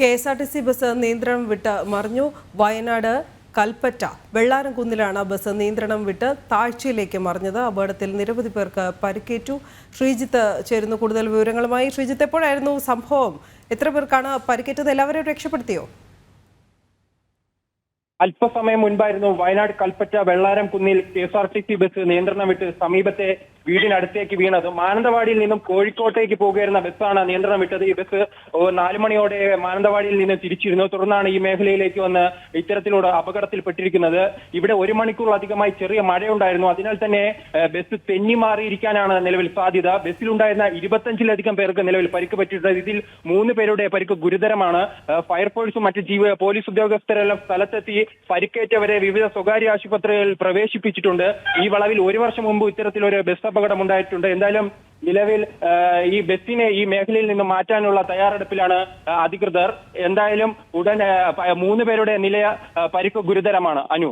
K S R T C bus നിയന്ത്രണം വിട്ട് മറിഞ്ഞു. വയനാട് കൽപ്പറ്റ വെള്ളാരംകുന്നിലാണ് ബസ് നിയന്ത്രണം വിട്ട് താഴ്ചയിലേക്ക് മറിഞ്ഞത്. അപകടത്തിൽ നിരവധി പേർക്ക് പരിക്കേറ്റു. ശ്രീജിത്ത് ചേരുന്നു കൂടുതൽ വിവരങ്ങളുമായി. ശ്രീജിത്ത് എപ്പോഴായിരുന്നു സംഭവം? എത്ര പേർക്കാണ് പരിക്കേറ്റത്? എല്ലാവരെയും രക്ഷപ്പെടുത്തിയോ? അല്പസമയം മുൻപായിരുന്നു വയനാട് കൽപ്പറ്റ വെള്ളാരം കുന്നിൽ K S R T C bus നിയന്ത്രണം വിട്ട് സമീപത്തെ വീടിനടുത്തേക്ക് വീണത്. മാനന്തവാടിയിൽ നിന്നും കോഴിക്കോട്ടേക്ക് പോകുന്ന ബസ്സാണ് നിയന്ത്രണം വിട്ടത്. ഈ ബസ് നാലു മണിയോടെ മാനന്തവാടിയിൽ നിന്ന് തിരിച്ചിരുന്നു. തുടർന്നാണ് ഈ മേഖലയിലേക്ക് വന്ന് ഇത്തരത്തിലുള്ള അപകടത്തിൽപ്പെട്ടിരിക്കുന്നത്. ഇവിടെ ഒരു മണിക്കൂറിലധികമായി ചെറിയ മഴയുണ്ടായിരുന്നു. അതിനാൽ തന്നെ ബസ് തെന്നി മാറിയിരിക്കാനാണ് നിലവിൽ സാധ്യത. ബസ്സിലുണ്ടായിരുന്ന ഇരുപത്തഞ്ചിലധികം പേർക്ക് നിലവിൽ പരിക്ക് പറ്റിയിട്ടുണ്ട്. ഇതിൽ മൂന്ന് പേരുടെ പരിക്ക് ഗുരുതരമാണ്. ഫയർഫോഴ്സും മറ്റ് ജീവ പോലീസ് ഉദ്യോഗസ്ഥരെല്ലാം സ്ഥലത്തെത്തി പരിക്കേറ്റവരെ വിവിധ സ്വകാര്യ ആശുപത്രികളിൽ പ്രവേശിപ്പിച്ചിട്ടുണ്ട്. ഈ വളവിൽ ഒരു വർഷം മുമ്പ് ഇത്തരത്തിലൊരു ബസ് അപകടം ഉണ്ടായിട്ടുണ്ട്. എന്തായാലും നിലവിൽ ഈ ബസ്സിനെ ഈ മേഖലയിൽ നിന്ന് മാറ്റാനുള്ള തയ്യാറെടുപ്പിലാണ് അധികൃതർ. എന്തായാലും ഉടൻ മൂന്ന് പേരുടെ നില പരിക്ക് ഗുരുതരമാണ്. അനു?